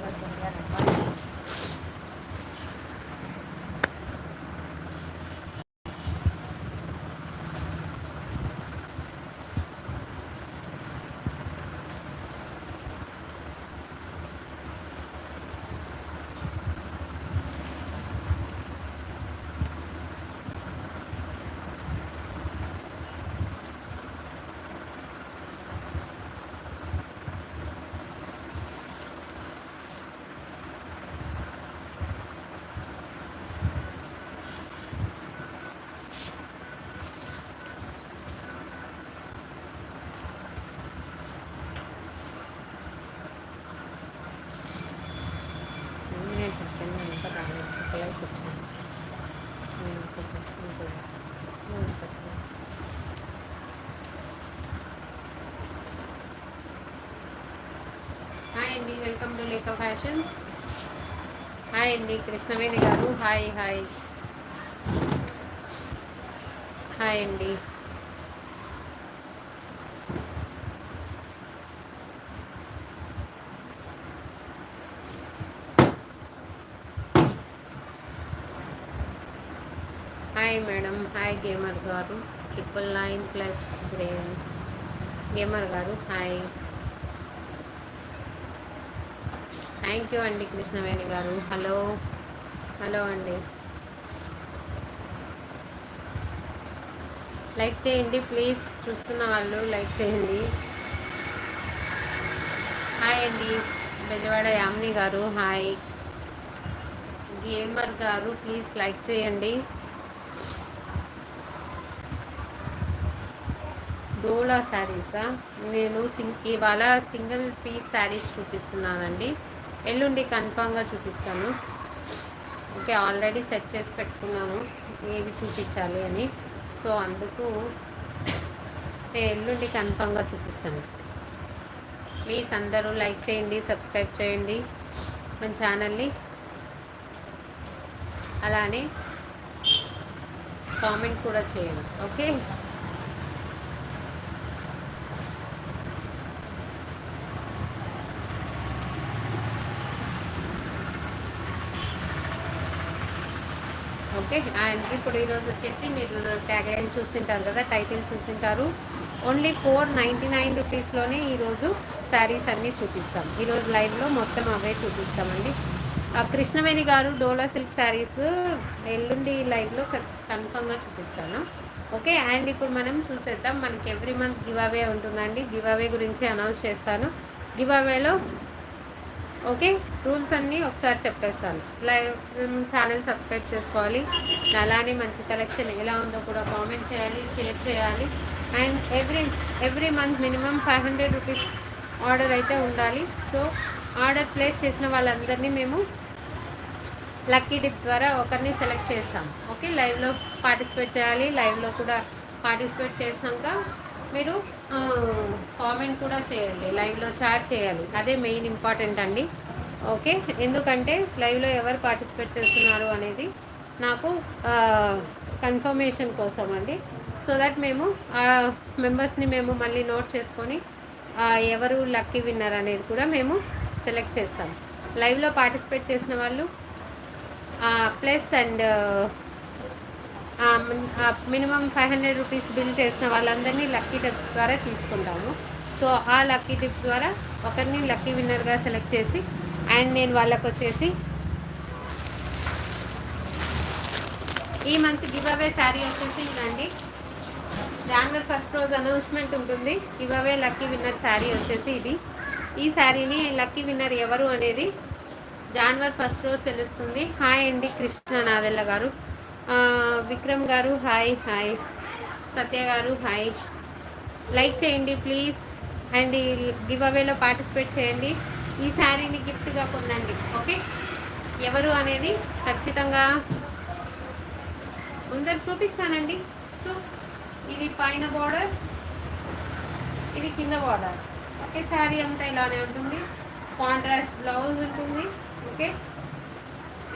Gracias. Welcome to Lekha fashions. Hi అండి Krishnaveni garu. Hi hi. Hi అండి. Hi madam. Hi gamer garu. Triple nine plus grey gamer garu hi. Thank you అండి Krishnaveni garu. Hello. Hello అండి. Like చేయండి please. చూస్తున్న వాళ్ళు like చేయండి. Hi అండి. Bezawada Yamini garu hi. Gamer garu please like చేయండి. డోలా శారీసా? నేను సింగ్ ఇవాళ సింగిల్ పీస్ శారీస్ చూపిస్తున్నానండి. ఎల్లుండి కన్ఫామ్గా చూపిస్తాను. ఓకే ఆల్రెడీ సెట్ చేసి పెట్టుకున్నాను. ఏవి చూపించాలి అని. సో అందుకు ఎల్లుండి కన్ఫామ్గా చూపిస్తాను. ప్లీజ్ అందరూ లైక్ చేయండి సబ్స్క్రైబ్ చేయండి మన ఛానల్ని. అలానే కామెంట్ కూడా చేయండి. ఓకే? ఓకే అండ్ ఇప్పుడు ఈరోజు వచ్చేసి మీరు ట్యాగ్ లైన్ చూస్తుంటారు కదా టైటిల్ చూస్తుంటారు. ఓన్లీ ఫోర్ నైంటీ నైన్ రూపీస్లోనే ఈరోజు శారీస్ అన్నీ చూపిస్తాం. ఈరోజు లైవ్లో మొత్తం అవే చూపిస్తామండి. ఆ కృష్ణవేణి గారు డోలా సిల్క్ శారీస్ ఎల్లుండి లైవ్లో కన్ఫర్మ్గా చూపిస్తాను. ఓకే అండ్ ఇప్పుడు మనం చూసేద్దాం. మనకి ఎవ్రీ మంత్ గివ్ అవే ఉంటుందండి. గివ్ అవే గురించి అనౌన్స్ చేస్తాను. Give అవేలో okay? రూల్స్ అన్నీ ఒకసారి చెప్పేస్తాను. లైవ్ ఛానల్ సబ్స్క్రైబ్ చేసుకోవాలి. అలానే మంచి కలెక్షన్ ఎలా ఉందో కూడా కామెంట్ చేయాలి షేర్ చేయాలి. And every every month minimum five hundred rupees order అయితే ఉండాలి. సో ఆర్డర్ ప్లేస్ చేసిన వాళ్ళందరినీ మేము లక్కీ డిప్ ద్వారా ఒకరిని సెలెక్ట్ చేస్తాం. ఓకే? లైవ్లో పార్టిసిపేట్ చేయాలి. లైవ్లో కూడా పార్టిసిపేట్ చేసినాక మీరు కామెంట్ కూడా చేయాలి లైవ్లో చాట్ చేయాలి. అదే మెయిన్ ఇంపార్టెంట్ అండి. ఓకే ఎందుకంటే లైవ్లో ఎవరు పార్టిసిపేట్ చేస్తున్నారు అనేది నాకు కన్ఫర్మేషన్ కోసం అండి. సో దట్ మేము ఆ మెంబర్స్ని మేము మళ్ళీ నోట్ చేసుకొని ఎవరు లక్కీ విన్నర్ అనేది కూడా మేము సెలెక్ట్ చేస్తాం. లైవ్లో పార్టిసిపేట్ చేసిన వాళ్ళు plus and minimum five hundred rupees bill చేసిన వాళ్ళందరినీ లక్కీ టిప్స్ ద్వారా తీసుకుంటాము. సో ఆ లక్కీ టిప్ ద్వారా ఒకరిని లక్కీ విన్నర్గా సెలెక్ట్ చేసి అండ్ నేను వాళ్ళకు వచ్చేసి ఈ మంత్ గివ్ అవే శారీ వచ్చేసి ఇదండి. జనవరి ఫస్ట్ రోజు అనౌన్స్మెంట్ ఉంటుంది. Give away lucky winner sari వచ్చేసి ఇది. ఈ శారీని లక్కీ విన్నర్ ఎవరు అనేది జనవరి ఫస్ట్ రోజు తెలుస్తుంది. హాయ్ అండి కృష్ణ నాదెల్ల గారు. విక్రమ్ గారు hi hi. Satya garu hi. Like చేయండి ప్లీజ్. అండ్ ఈ గివ్ అవేలో పార్టిసిపేట్ చేయండి. ఈ శారీని గిఫ్ట్గా పొందండి ఓకే? ఎవరు అనేది ఖచ్చితంగా ముందర చూపించానండి. సో ఇది పైన బార్డర్ ఇది కింద బార్డర్. ఓకే శారీ అంతా ఇలానే ఉంటుంది. కాంట్రాస్ట్ బ్లౌజ్ ఉంటుంది ఓకే?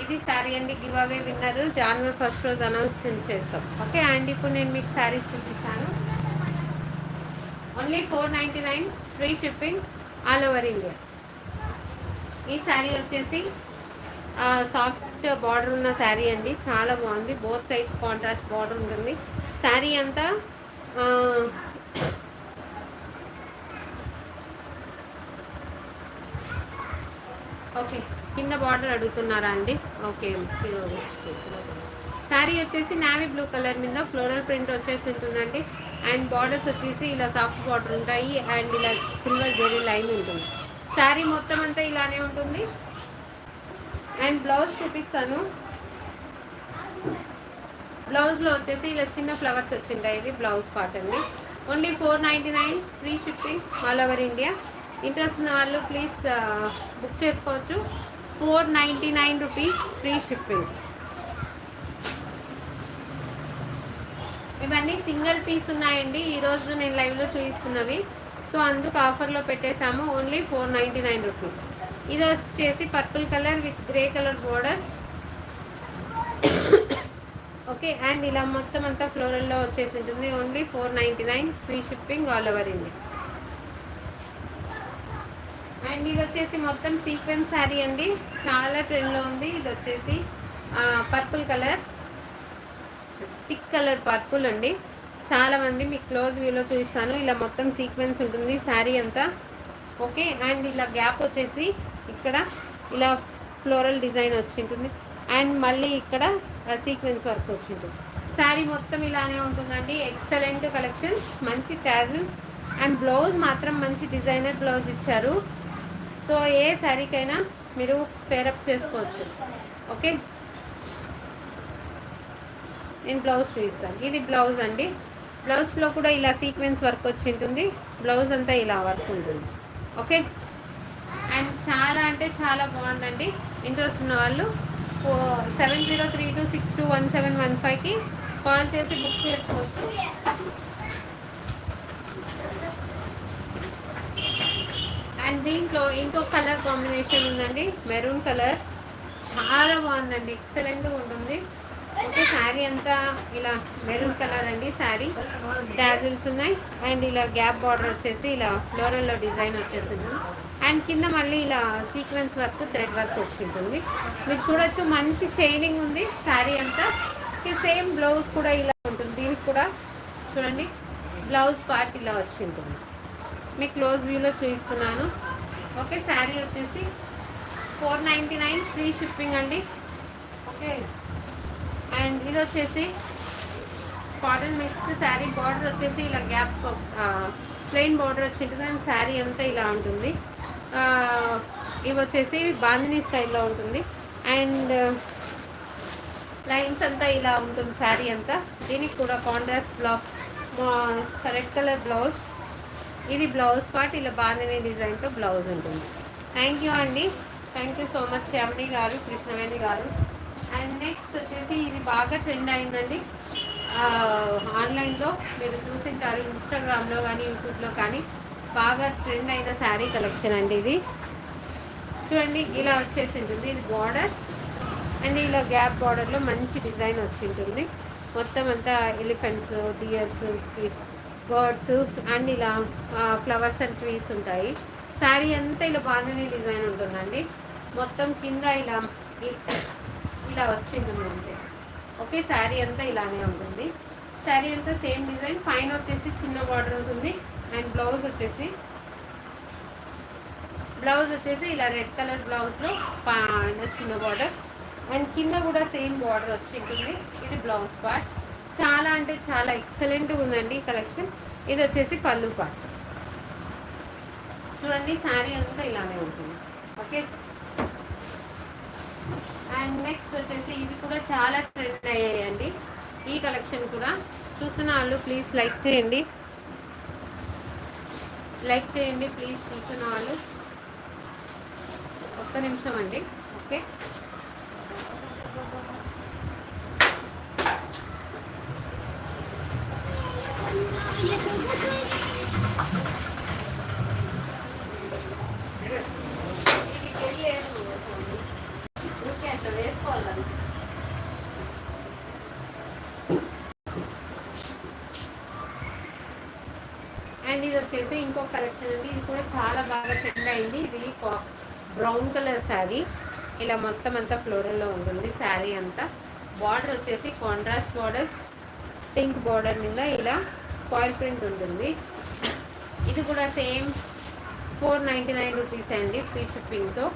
ఇది శారీ అండి గివ్ అవే విన్నారు జనవరి ఫస్ట్ రోజు అనౌన్స్మెంట్ చేస్తాం. ఓకే అండ్ ఇప్పుడు నేను మీకు శారీస్ చూపిస్తాను. Only four ninety nine free shipping all over India ఈ శారీ వచ్చేసి సాఫ్ట్ బార్డర్ ఉన్న శారీ అండి. చాలా బాగుంది. బోత్ సైడ్స్ కాంట్రాస్ట్ బార్డర్ ఉంటుంది. శారీ అంతా ఓకే. కింద బార్డర్ అడుగుతున్నారా అండి? ఓకే. శారీ వచ్చేసి నావీ బ్లూ కలర్ మీద ఫ్లోరల్ ప్రింట్ వచ్చేసి ఉంటుందండి. అండ్ బార్డర్స్ వచ్చేసి ఇలా సాఫ్ట్ బార్డర్ ఉంటాయి. అండ్ ఇలా సిల్వర్ జెరీ లైన్ ఉంటుంది. శారీ మొత్తం అంతా ఇలానే ఉంటుంది. అండ్ బ్లౌజ్ చూపిస్తాను. బ్లౌజ్లో వచ్చేసి ఇలా చిన్న ఫ్లవర్స్ వచ్చింటాయి. ఇది బ్లౌజ్ పార్ట్ అండి. Only four ninety nine free shipping all over India. Interest ఉన్న వాళ్ళు ప్లీజ్ బుక్ uh, చేసుకోవచ్చు. Four ninety nine rupees free shipping ఇవన్నీ సింగిల్ పీస్ ఉన్నాయండి. ఈరోజు నేను లైవ్లో చూపిస్తున్నవి. సో అందుకు ఆఫర్లో పెట్టేశాము. Only four ninety nine rupees ఇది వచ్చేసి purple colour with grey colour borders okay and ఇలా మొత్తం అంతా ఫ్లోరల్లో వచ్చేసి ఉంటుంది. Only four ninety nine free shipping all over India and ఇది వచ్చేసి మొత్తం సీక్వెన్స్ శారీ అండి. చాలా ట్రెండ్లో ఉంది. ఇది వచ్చేసి purple colour thick colour purple అండి. చాలామంది మీ మీకు క్లోజ్ వ్యూలో చూపిస్తాను ఇలా మొత్తం సీక్వెన్స్ ఉంటుంది శారీ అంతా. ఓకే అండ్ ఇలా గ్యాప్ వచ్చేసి ఇక్కడ ఇలా ఫ్లోరల్ డిజైన్ వచ్చి ఉంటుంది అండ్ మళ్ళీ ఇక్కడ సీక్వెన్స్ వర్క్ వచ్చి ఉంటుంది శారీ మొత్తం ఇలానే ఉంటుందండి. ఎక్సలెంట్ కలెక్షన్ మంచి ట్యాజిల్స్ అండ్ బ్లౌజ్ మాత్రం మంచి డిజైనర్ బ్లౌజ్ ఇచ్చారు. సో ఏ శారీకైనా మీరు పేరప్ చేసుకోవచ్చు. ఓకే? నేను బ్లౌజ్ చూపిస్తాను. ఇది బ్లౌజ్ అండి. బ్లౌజ్లో కూడా ఇలా సీక్వెన్స్ వర్క్ వచ్చి ఉంటుంది. బ్లౌజ్ అంతా ఇలా వర్క్ ఉంటుంది. ఓకే? అండ్ చాలా అంటే చాలా బాగుందండి. ఇంట్రెస్ట్ ఉన్న వాళ్ళు seven zero three two six two one seven one ఫైవ్కి కాల్ చేసి బుక్ చేసుకోవచ్చు. అండ్ దీంట్లో ఇంకో కలర్ కాంబినేషన్ ఉందండి. మెరూన్ కలర్ చాలా బాగుందండి. ఎక్సలెంట్గా ఉంటుంది. ఓకే శారీ అంతా ఇలా మెరూన్ కలర్ అండి శారీ డాజిల్స్ ఉన్నాయి. అండ్ ఇలా గ్యాప్ బార్డర్ వచ్చేసి ఇలా ఫ్లోరల్లో డిజైన్ వచ్చేసింది. అండ్ కింద మళ్ళీ ఇలా సీక్వెన్స్ వర్క్ థ్రెడ్ వర్క్ వచ్చింటుంది. మీరు చూడొచ్చు మంచి షైనింగ్ ఉంది శారీ అంతా. సేమ్ బ్లౌజ్ కూడా ఇలా ఉంటుంది. దీనికి కూడా చూడండి. బ్లౌజ్ పార్ట్ ఇలా వచ్చింటుంది. మీకు క్లోజ్ వ్యూలో చూపిస్తున్నాను. ఓకే శారీ వచ్చేసి four ninety nine free shipping అండి. ఓకే అండ్ ఇది వచ్చేసి కాటన్ మిక్స్డ్ శారీ బార్డర్ వచ్చేసి ఇలా గ్యాప్ ప్లెయిన్ బార్డర్ వచ్చింటుంది అండ్ శారీ అంతా ఇలా ఉంటుంది. ఇవి వచ్చేసి బాంధిని స్టైల్లో ఉంటుంది. అండ్ లైన్స్ అంతా ఇలా ఉంటుంది శారీ అంతా. దీనికి కూడా contrast blouse red colour blouse ఇది బ్లౌజ్ పార్ట్ ఇలా బాందిని డిజైన్తో బ్లౌజ్ ఉంటుంది. థ్యాంక్ యూ అండి. Thank you so much Shyamani garu Krishnaveni garu. And next వచ్చేసి ఇది బాగా ట్రెండ్ అయిందండి. ఆన్లైన్లో మీరు చూసింటారు ఇన్స్టాగ్రామ్లో కానీ యూట్యూబ్లో కానీ బాగా ట్రెండ్ అయిన శారీ కలెక్షన్ అండి ఇది. చూడండి ఇలా వచ్చేసి ఉంటుంది. ఇది బార్డర్ అండ్ ఇలా గ్యాప్ బార్డర్లో మంచి డిజైన్ వచ్చి ఉంటుంది మొత్తం అంతా ఎలిఫెంట్స్ డియర్స్ బర్డ్స్ అండ్ ఇలా ఫ్లవర్స్ అండ్ ట్రీస్ ఉంటాయి. శారీ అంతా ఇలా బాగానే డిజైన్ ఉంటుందండి. మొత్తం కింద ఇలా ఇలా వచ్చింది అంతే. ఓకే శారీ అంతా ఇలానే ఉంటుంది. శారీ అంతా సేమ్ డిజైన్ పైన వచ్చేసి చిన్న బార్డర్ ఉంటుంది. అండ్ బ్లౌజ్ వచ్చేసి బ్లౌజ్ వచ్చేసి ఇలా రెడ్ కలర్ బ్లౌజ్లో పా చిన్న బార్డర్ అండ్ కింద కూడా సేమ్ బార్డర్ వచ్చి ఉంటుంది. ఇది బ్లౌజ్ పార్ట్ చాలా అంటే చాలా ఎక్సలెంట్గా ఉందండి ఈ కలెక్షన్ ఇది వచ్చేసి పళ్ళు పాట. చూడండి శారీ అంతా ఇలానే ఉంటుంది. ఓకే? అండ్ నెక్స్ట్ వచ్చేసి ఇవి కూడా చాలా ట్రెండ్ అయ్యాయండి. ఈ కలెక్షన్ కూడా. చూస్తున్న వాళ్ళు ప్లీజ్ లైక్ చేయండి. లైక్ చేయండి ప్లీజ్ చూస్తున్న వాళ్ళు. ఒక్క నిమిషం అండి. ఓకే? అండ్ ఇది వచ్చేసి ఇంకో కలెక్షన్ అండి. ఇది కూడా చాలా బాగా ట్రెండ్ అయింది. ఇది బ్రౌన్ కలర్ శారీ ఇలా మొత్తం అంతా ఫ్లోరల్లో ఉంటుంది శారీ అంతా. బార్డర్ వచ్చేసి కాంట్రాస్ట్ బార్డర్స్ పింక్ బార్డర్ మీద ఇలా ఫాయిల్ ప్రింట్ ఉంటుంది. ఇది కూడా same four ninety nine rupees అండి ఫ్రీ షిప్పింగ్తో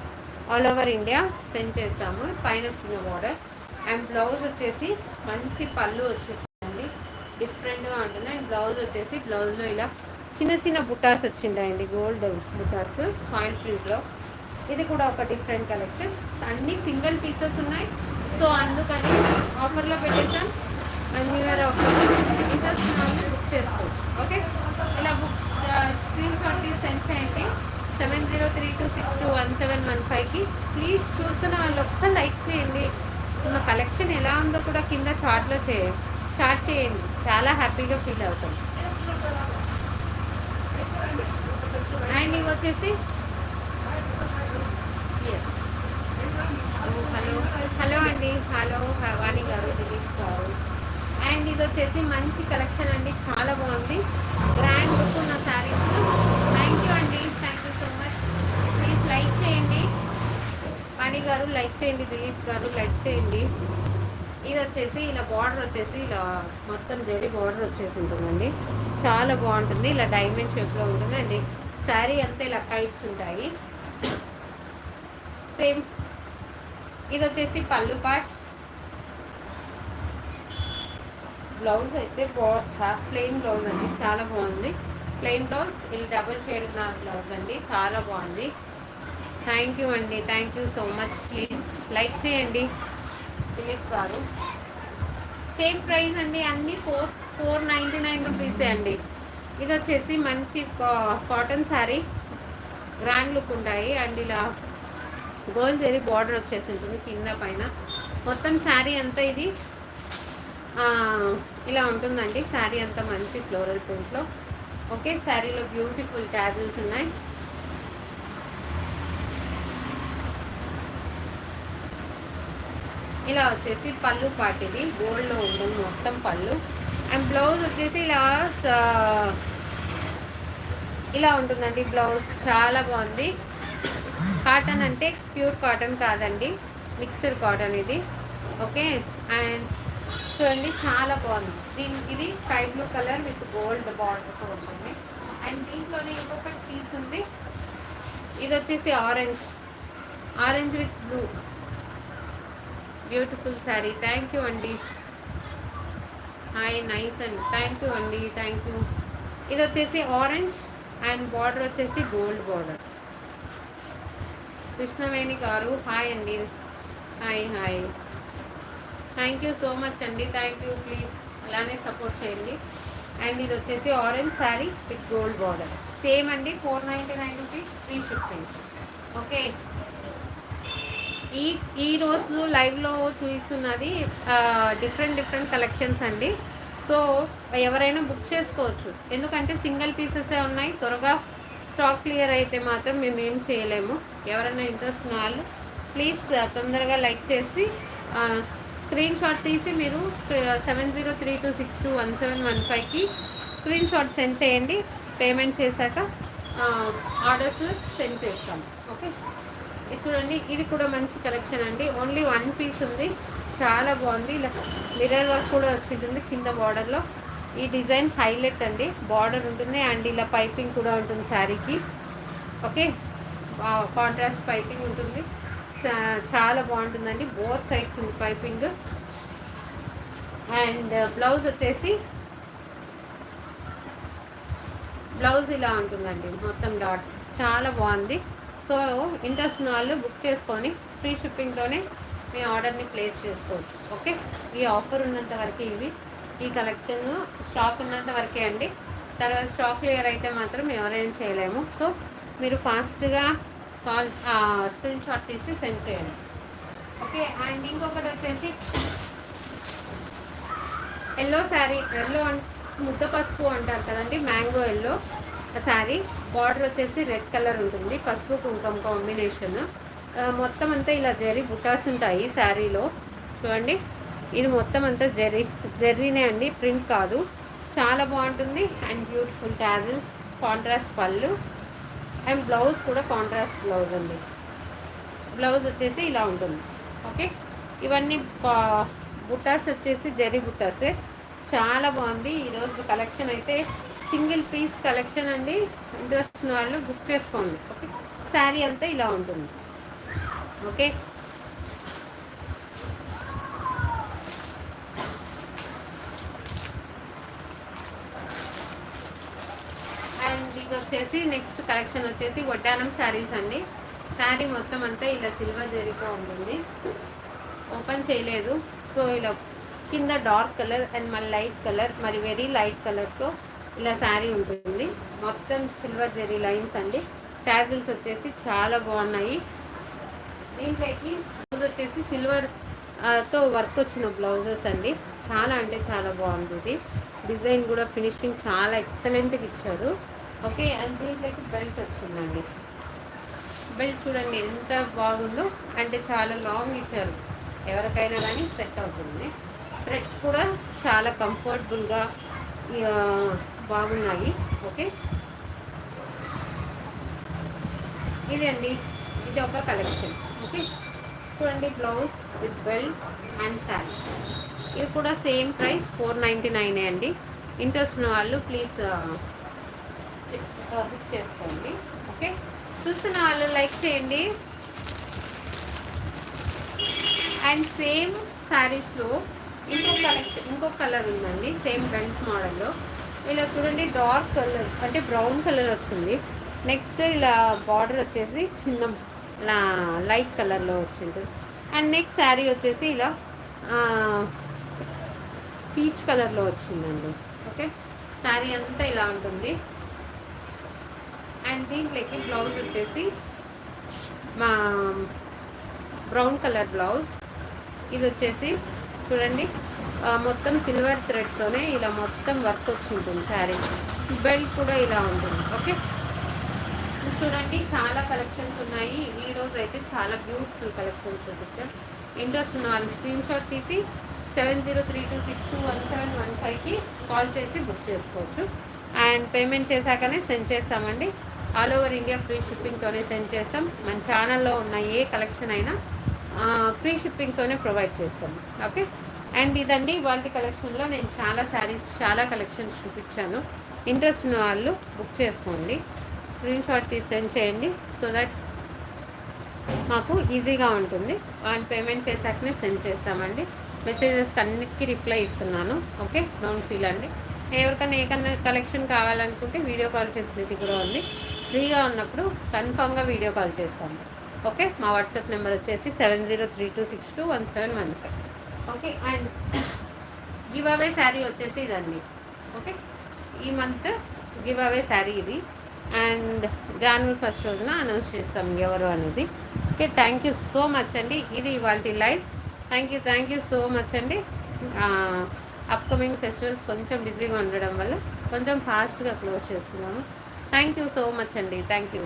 ఆల్ ఓవర్ ఇండియా సెండ్ చేస్తాము. పైన వచ్చిన బార్డర్ అండ్ బ్లౌజ్ వచ్చేసి మంచి పళ్ళు వచ్చేసిందండి. డిఫరెంట్గా ఉంటుంది. అండ్ బ్లౌజ్ వచ్చేసి బ్లౌజ్లో ఇలా చిన్న చిన్న బుటాస్ వచ్చింటాయండి గోల్డ్ బుటాస్ ఫాయిల్ ప్రింట్లో ఇది కూడా ఒక డిఫరెంట్ కలెక్షన్ అన్ని సింగిల్ పీసెస్ ఉన్నాయి. సో అందుకని ఆఫర్లో పెట్టేసాను న్యూ ఇయర్ ఇంట్రెస్ట్ బుక్ చేసుకోవచ్చు ఓకే ఇలా బుక్ స్క్రీన్ షాట్ తీసి సెండ్ చేయండి seven zero three two six two one seven one ఫైవ్కి ప్లీజ్ చూస్తున్న వాళ్ళు ఒక్క లైక్ చేయండి. ఉన్న కలెక్షన్ ఎలా ఉందో కూడా కింద చార్ట్లో చేయండి చార్ట్ చేయండి చాలా హ్యాపీగా ఫీల్ అవుతాం అండ్ ఇవి వచ్చేసి? హలో హలో అండి హలో వాణి అండ్ ఇది వచ్చేసి మంచి కలెక్షన్ అండి. చాలా బాగుంది. గ్రాండ్ లుక్ ఉన్న శారీస్ థ్యాంక్ యూ అండి. Thank you so much please like చేయండి. పని గారు లైక్ చేయండి. దిలీప్ గారు లైక్ చేయండి. ఇది వచ్చేసి ఇలా బార్డర్ వచ్చేసి ఇలా మొత్తం జడి బార్డర్ వచ్చేసి ఉంటుందండి. చాలా బాగుంటుంది. ఇలా డైమండ్ షేప్లో ఉంటుంది శారీ అంతా ఇలా కైట్స్ ఉంటాయి. సేమ్ ఇది వచ్చేసి పళ్ళు పాట్ బ్లౌజ్ అయితే బాగా ప్లెయిన్ బ్లౌజ్ అండి చాలా బాగుంది. ప్లెయిన్ బ్లౌజ్ ఇది డబుల్ షేడ్ ఉన్న బ్లౌజ్ అండి చాలా బాగుంది. థ్యాంక్ యూ అండి thank you so much please like చేయండి. దిలీప్ గారు. సేమ్ ప్రైస్ అండి అన్నీ ఫోర్ ఫోర్ నైంటీ నైన్ రూపీసే అండి. ఇది వచ్చేసి మంచి కాటన్ శారీ గ్రాండ్ లుక్ ఉంటాయి. అండ్ ఇలా గోల్డ్ జరీ బార్డర్ వచ్చేసి ఉంటుంది కింద పైన. మొత్తం శారీ అంతా ఇది ఇలా ఉంటుందండి. శారీ అంతా మంచి ఫ్లోరల్ ప్రింట్లో ఓకే శారీలో బ్యూటిఫుల్ ట్యాజిల్స్ ఉన్నాయి. ఇలా వచ్చేసి పళ్ళు పాటిది. గోల్డ్లో ఉంటుంది మొత్తం పళ్ళు. అండ్ బ్లౌజ్ వచ్చేసి ఇలా ఇలా ఉంటుందండి బ్లౌజ్ చాలా బాగుంది. కాటన్ అంటే ప్యూర్ కాటన్ కాదండి. మిక్స్డ్ కాటన్ ఇది. ఓకే అండ్ చూడండి చాలా బాగుంది. దీనికి ఇది sky blue colour with gold border ఉంటుంది. అండ్ దీంట్లోనే ఇంకొక పీస్ ఉంది. ఇది వచ్చేసి orange. Orange with blue. Beautiful sari thank you అండి హాయ్ నైస్ అండి థ్యాంక్ యూ అండి థ్యాంక్ యూ ఇది వచ్చేసి ఆరెంజ్ అండ్ బార్డర్ వచ్చేసి gold border. Krishnaveni garu hi అండి hi hi thank you so much అండి థ్యాంక్ యూ ప్లీజ్ అలానే support చేయండి. అండ్ ఇది వచ్చేసి orange sari with gold border same అండి four ninety nine rupees free shipping okay ఈ ఈ రోజు లైవ్లో చూపిస్తున్నది డిఫరెంట్ డిఫరెంట్ కలెక్షన్స్ అండి. సో ఎవరైనా బుక్ చేసుకోవచ్చు. ఎందుకంటే సింగిల్ పీసెసే ఉన్నాయి. త్వరగా స్టాక్ క్లియర్ అయితే మాత్రం మేము ఏం చేయలేము. ఎవరైనా ఇంట్రెస్ట్ ఉన్న వాళ్ళు ప్లీజ్ తొందరగా లైక్ చేసి స్క్రీన్ షాట్ తీసి మీరు seven zero three two six two one seven one ఫైవ్కి స్క్రీన్ షాట్ సెండ్ చేయండి. పేమెంట్ చేశాక ఆర్డర్స్ సెండ్ చేస్తాం ఓకే? ఇది చూడండి ఇది కూడా మంచి కలెక్షన్ అండి. ఓన్లీ వన్ పీస్ ఉంది. చాలా బాగుంది. ఇలా మిర్రర్ వర్క్ కూడా వచ్చింటుంది కింద బార్డర్లో. ఈ డిజైన్ హైలైట్ అండి. బార్డర్ ఉంటుంది అండ్ ఇలా పైపింగ్ కూడా ఉంటుంది శారీకి. ఓకే? కాంట్రాస్ట్ పైపింగ్ ఉంటుంది. చాలా బాగుంటుందండి. బోత్ సైడ్స్ ఉంది పైపింగ్ అండ్ బ్లౌజ్ వచ్చేసి బ్లౌజ్ ఇలా ఉంటుందండి మొత్తం డాట్స్ చాలా బాగుంది. సో ఇంట్రెస్ట్ ఉన్న వాళ్ళు బుక్ చేసుకొని ఫ్రీ షిప్పింగ్తోనే మీ ఆర్డర్ని ప్లేస్ చేసుకోవచ్చు. ఓకే ఈ ఆఫర్ ఉన్నంత వరకు ఇవి. ఈ కలెక్షన్ స్టాక్ ఉన్నంత వరకే అండి. తర్వాత స్టాక్ క్లియర్ అయితే మాత్రం ఎవరైనా చేయలేము. సో మీరు ఫాస్ట్గా కాల్ స్క్రీన్ షాట్ తీసి సెండ్ చేయండి. ఓకే అండ్ ఇంకొకటి వచ్చేసి ఎల్లో శారీ ఎల్లో ముద్ద పసుపు అంటారు కదండి మ్యాంగో ఎల్లో శారీ. బార్డర్ వచ్చేసి రెడ్ కలర్ ఉంటుంది పసుపు కుంకుమ కాంబినేషన్. మొత్తం అంతా ఇలా జెర్రీ బుటాస్ ఉంటాయి శారీలో. చూడండి ఇది మొత్తం అంతా జెర్రీ జెర్రీనే అండి ప్రింట్ కాదు. చాలా బాగుంటుంది అండ్ బ్యూటిఫుల్ ట్యాజిల్స్ కాంట్రాస్ట్ పళ్ళు. అండ్ బ్లౌజ్ కూడా కాంట్రాస్ట్ బ్లౌజ్ అండి. బ్లౌజ్ వచ్చేసి ఇలా ఉంటుంది. ఓకే? ఇవన్నీ బుట్టాస్ వచ్చేసి జరీ బుట్టాసే చాలా బాగుంది. ఈరోజు కలెక్షన్ అయితే సింగిల్ పీస్ కలెక్షన్ అండి. ఇంట్రెస్ట్ ఉన్న వాళ్ళు బుక్ చేసుకోండి. ఓకే? శారీ అంతా ఇలా ఉంటుంది. ఓకే అండ్ ఇది వచ్చేసి నెక్స్ట్ కలెక్షన్ వచ్చేసి వడ్డానం శారీస్ అండి. శారీ మొత్తం అంతా ఇలా సిల్వర్ జరీగా ఉంటుంది. ఓపెన్ చేయలేదు. సో ఇలా కింద డార్క్ కలర్ అండ్ మళ్ళీ లైట్ కలర్ మరి వెరీ లైట్ కలర్తో ఇలా శారీ ఉంటుంది. మొత్తం సిల్వర్ జెరీ లైన్స్ అండి. ట్యాజిల్స్ వచ్చేసి చాలా బాగున్నాయి. దీంట్లోకి బ్లౌజ్ వచ్చేసి సిల్వర్తో వర్క్ వచ్చిన బ్లౌజెస్ అండి. చాలా అంటే చాలా బాగుంటుంది డిజైన్ కూడా ఫినిషింగ్ చాలా ఎక్సలెంట్గా ఇచ్చారు. ఓకే అండ్ దీంట్లోకి బెల్ట్ వచ్చిందండి. బెల్ట్ చూడండి ఎంత బాగుందో అంటే చాలా లాంగ్ ఇచ్చారు. ఎవరికైనా కానీ సెట్ అవుతుంది. థ్రెడ్స్ కూడా చాలా కంఫర్టబుల్గా బాగున్నాయి. ఓకే? ఇది అండి ఇది ఒక కలెక్షన్ ఓకే? చూడండి blouse with belt and sari ఇది కూడా same price four ninety nine అండి. ఇంట్రెస్ట్ ఉన్న వాళ్ళు ప్లీజ్ బుక్ చేసుకోండి. ఓకే? చూస్తున్న వాళ్ళు లైక్ చేయండి. అండ్ సేమ్ శారీస్లో ఇంకో కలెక్షన్ ఇంకో కలర్ ఉందండి సేమ్ ఫ్రంట్ మోడల్లో. ఇలా చూడండి డార్క్ కలర్ అంటే బ్రౌన్ కలర్ వచ్చింది. నెక్స్ట్ ఇలా బార్డర్ వచ్చేసి చిన్న లైట్ కలర్లో వచ్చింది. అండ్ నెక్స్ట్ శారీ వచ్చేసి ఇలా పీచ్ కలర్లో వచ్చిందండి. ఓకే? శారీ అంతా ఇలా ఉంటుంది. అండ్ దీంట్లోకి బ్లౌజ్ వచ్చేసి మా బ్రౌన్ కలర్ బ్లౌజ్. ఇది వచ్చేసి చూడండి మొత్తం సిల్వర్ థ్రెడ్తోనే ఇలా మొత్తం వర్క్ వచ్చి ఉంటుంది శారీ. బెల్ట్ కూడా ఇలా ఉంటుంది ఓకే? చూడండి చాలా కలెక్షన్స్ ఉన్నాయి. ఈ రోజు అయితే చాలా బ్యూటిఫుల్ కలెక్షన్స్ చూపించాం. ఇంట్రెస్ట్ ఉన్న వాళ్ళు స్క్రీన్ షాట్ తీసి seven zero three two six two one seven one ఫైవ్కి కాల్ చేసి బుక్ చేసుకోవచ్చు. అండ్ పేమెంట్ చేశాకనే సెండ్ చేస్తామండి. ఆల్ ఓవర్ ఇండియా ఫ్రీ షిప్పింగ్తోనే సెండ్ చేస్తాం. మన ఛానల్లో ఉన్న ఏ కలెక్షన్ అయినా ఫ్రీ షిప్పింగ్తోనే ప్రొవైడ్ చేస్తాం. ఓకే? అండ్ ఇదండి ఇవాళ కలెక్షన్లో నేను చాలా శారీస్ చాలా కలెక్షన్స్ చూపించాను. ఇంట్రెస్ట్ ఉన్న వాళ్ళు బుక్ చేసుకోండి. స్క్రీన్ షాట్ తీసి సెండ్ చేయండి. సో దట్ మాకు ఈజీగా ఉంటుంది. వాళ్ళు పేమెంట్ చేశాకనే సెండ్ చేస్తామండి. మెసేజెస్ అన్నిటికీ రిప్లై ఇస్తున్నాను. ఓకే? డోంట్ ఫీల్ అండి. ఎవరికైనా ఏ కలెక్షన్ కావాలనుకుంటే వీడియో కాల్ ఫెసిలిటీ కూడా ఉంది. ఫ్రీగా ఉన్నప్పుడు కన్ఫామ్గా వీడియో కాల్ చేస్తాము ఓకే? మా వాట్సాప్ నెంబర్ వచ్చేసి seven zero three two six two one seven one five. Okay? And give away sari వచ్చేసి ఇదండి. ఓకే? ఈ మంత్ గివ్ అవే శారీ ఇది. అండ్ జనవరి ఫస్ట్ రోజున అనౌన్స్ చేస్తాం ఎవరు అనేది. Okay? Thank you so much అండి. ఇది ఇవాళ live. Thank you thank you so much అండి. అప్కమింగ్ ఫెస్టివల్స్ కొంచెం బిజీగా ఉండడం వల్ల కొంచెం ఫాస్ట్గా క్లోజ్ చేస్తున్నాము. థ్యాంక్ యూ సో మచ్ అండి థ్యాంక్ యూ